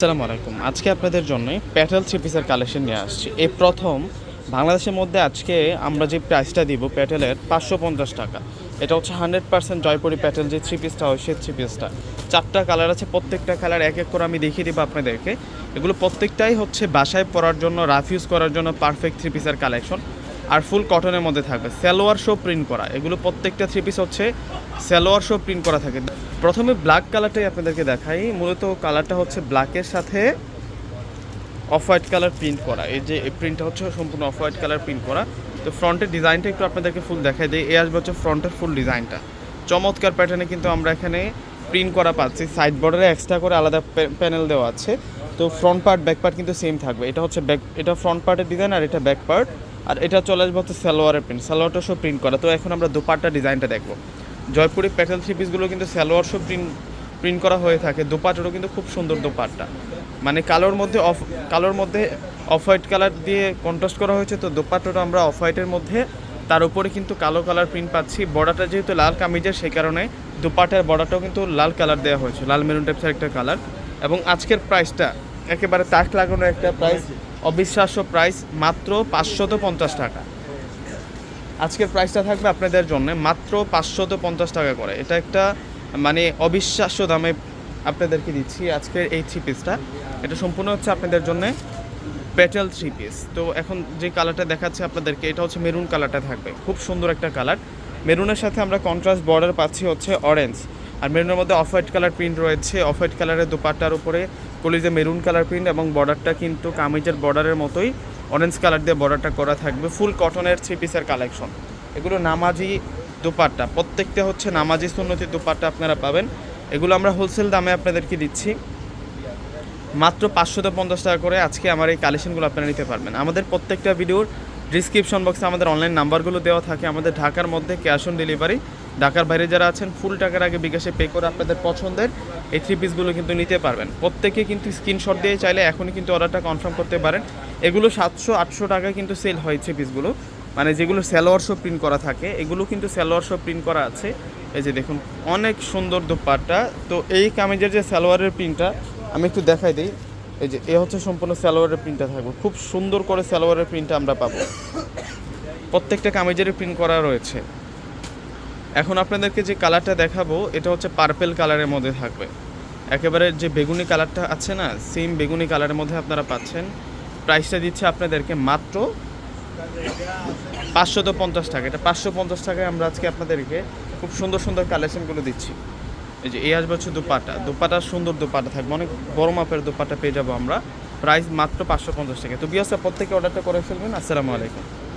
আসসালামু আলাইকুম। আজকে আপনাদের জন্য প্যাটেল থ্রি পিসের কালেকশন নিয়ে আসছি। এই প্রথম বাংলাদেশের মধ্যে আজকে আমরা যে প্রাইসটা দিব প্যাটেলের পাঁচশো পঞ্চাশ টাকা। এটা হচ্ছে হান্ড্রেড পার্সেন্ট জয়পুরি প্যাটেল যে থ্রি পিসটা হয়, সেই থ্রি পিসটা। চারটা কালার আছে, প্রত্যেকটা কালার এক এক করে আমি দেখিয়ে দিব আপনাদেরকে। এগুলো প্রত্যেকটাই হচ্ছে বাসায় পরার জন্য, রাফ ইউজ করার জন্য পারফেক্ট থ্রি পিসের কালেকশন। আর ফুল কটনের মধ্যে থাকবে। সালোয়ার শো প্রিন্ট করা। এগুলো প্রত্যেকটা থ্রি পিস হচ্ছে সালোয়ার শো প্রিন্ট করা থাকে। প্রথমে ব্ল্যাক কালারটাই আপনাদেরকে দেখাই। মূলত কালারটা হচ্ছে ব্ল্যাকের সাথে অফ হোয়াইট কালার প্রিন্ট করা। এই যে প্রিন্টটা হচ্ছে সম্পূর্ণ অফ হোয়াইট কালার প্রিন্ট করা। তো ফ্রন্টের ডিজাইনটা একটু আপনাদেরকে ফুল দেখাই দিই। এই আসবে হচ্ছে ফ্রন্টের ফুল ডিজাইনটা চমৎকার প্যাটার্নে কিন্তু আমরা এখানে প্রিন্ট করা পাচ্ছি। সাইড বর্ডারে এক্সট্রা করে আলাদা প্যানেল দেওয়া আছে। তো ফ্রন্ট পার্ট ব্যাক পার্ট কিন্তু সেম থাকবে। এটা হচ্ছে ব্যাক এটা ফ্রন্ট পার্টের ডিজাইন আর এটা ব্যাক পার্ট আর এটা চলে আসবে হচ্ছে সালোয়ারের প্রিন্ট সালোয়ারটা সব প্রিন্ট করা। তো এখন আমরা দুপাট্টা ডিজাইনটা দেখব। জয়পুরি প্যাটেল থ্রি পিসগুলো কিন্তু সালোয়ার সব প্রিন্ট প্রিন্ট করা হয়ে থাকে। দোপাটারও কিন্তু খুব সুন্দর দোপাট্টা। মানে কালোর মধ্যে অফ, কালোর মধ্যে অফ হোয়াইট কালার দিয়ে কন্ট্রাস্ট করা হয়েছে, তো দোপাট্টাটা আমরা অফ হোয়াইটের মধ্যে, তার উপরে কিন্তু কালো কালার প্রিন্ট পাচ্ছি। বর্ডারটা যেহেতু লাল কামিজের, সেই কারণে দুপাটার বর্ডারটাও কিন্তু লাল কালার দেওয়া হয়েছে, লাল মেরুন টাইপসের একটা কালার। এবং আজকের প্রাইসটা একেবারে তাক লাগানো একটা প্রাইস অবিশ্বাস্য প্রাইস মাত্র পাঁচশত পঞ্চাশ টাকা। আজকের প্রাইসটা থাকবে আপনাদের জন্য মাত্র পাঁচশত পঞ্চাশ টাকা করে। এটা একটা মানে অবিশ্বাস্য দামে আপনাদেরকে দিচ্ছি আজকের এই থ্রি পিসটা এটা সম্পূর্ণ হচ্ছে আপনাদের জন্য পেটেল থ্রি পিস তো এখন যে কালারটা দেখাচ্ছে আপনাদেরকে, এটা হচ্ছে মেরুন কালারটা থাকবে। খুব সুন্দর একটা কালার মেরুনের সাথে আমরা কন্ট্রাস্ট বর্ডার পাচ্ছি হচ্ছে অরেঞ্জ আর মেরুনের মধ্যে অফ হোয়াইট কালার প্রিন্ট রয়েছে। অফ হোয়াইট কালারের দুপাট্টার উপরে কলিজে মেরুন কালার প্রিন্ট এবং বর্ডারটা কিন্তু কামিজের বর্ডারের মতোই অরেঞ্জ কালার দিয়ে বর্ডারটা করা থাকবে ফুল কটনের থ্রি পিসের কালেকশন এগুলো নামাজি দুপাট্টা, প্রত্যেকটা হচ্ছে নামাজি সুন্নতি দুপাট্টা আপনারা পাবেন। এগুলো আমরা হোলসেল দামে আপনাদেরকে দিচ্ছি। মাত্র পাঁচশো পঞ্চাশ টাকা করে আজকে আমার এই কালেকশনগুলো আপনারা নিতে পারবেন। আমাদের প্রত্যেকটা ভিডিওর ডিসক্রিপশন বক্সে আমাদের অনলাইন নাম্বারগুলো দেওয়া থাকে। আমাদের ঢাকার মধ্যে ক্যাশ অন ডেলিভারি ঢাকার বাইরে যারা আছেন ফুল টাকার আগে বিকাশে পে করে আপনাদের পছন্দের এই থ্রি পিসগুলো কিন্তু নিতে পারবেন। প্রত্যেকে কিন্তু স্ক্রিনশট দিয়ে চাইলে এখনই কিন্তু অর্ডারটা কনফার্ম করতে পারেন। এগুলো সাতশো, আটশো টাকায় কিন্তু সেল হয় পিসগুলো মানে যেগুলো স্যালোয়ার শো প্রিন্ট করা থাকে, এগুলো কিন্তু স্যালোয়ার প্রিন্ট করা আছে। এই যে দেখুন, অনেক সুন্দর দোপাট্টা। তো এই কামিজের যে সালোয়ারের প্রিন্টটা আমি একটু দেখাই দিই। এই যে, এ হচ্ছে সম্পূর্ণ সালোয়ারের প্রিন্টটা থাকবে। খুব সুন্দর করে সালোয়ারের প্রিন্টটা আমরা পাবো। প্রত্যেকটা কামিজের প্রিন্ট করা রয়েছে। এখন আপনাদেরকে যে কালারটা দেখাবো, এটা হচ্ছে পার্পেল কালারের মধ্যে থাকবে। একেবারে যে বেগুনি কালারটা আছে না সেম বেগুনি কালারের মধ্যে আপনারা পাচ্ছেন। প্রাইসটা দিচ্ছে আপনাদেরকে মাত্র পাঁচশত পঞ্চাশ টাকা। এটা পাঁচশো পঞ্চাশ টাকায় আমরা আজকে আপনাদেরকে খুব সুন্দর সুন্দর কালেকশনগুলো দিচ্ছি। এই যে এই আসবে হচ্ছে দুপাটা। দুপাটা সুন্দর দুপাটা থাকবে। অনেক বড় মাপের দুপাটা পেয়ে যাব আমরা। প্রাইস মাত্র পাঁচশো পঞ্চাশ টাকা। তো বিয়াসা, প্রত্যেকে অর্ডারটা করে ফেলবেন। আসসালামু আলাইকুম।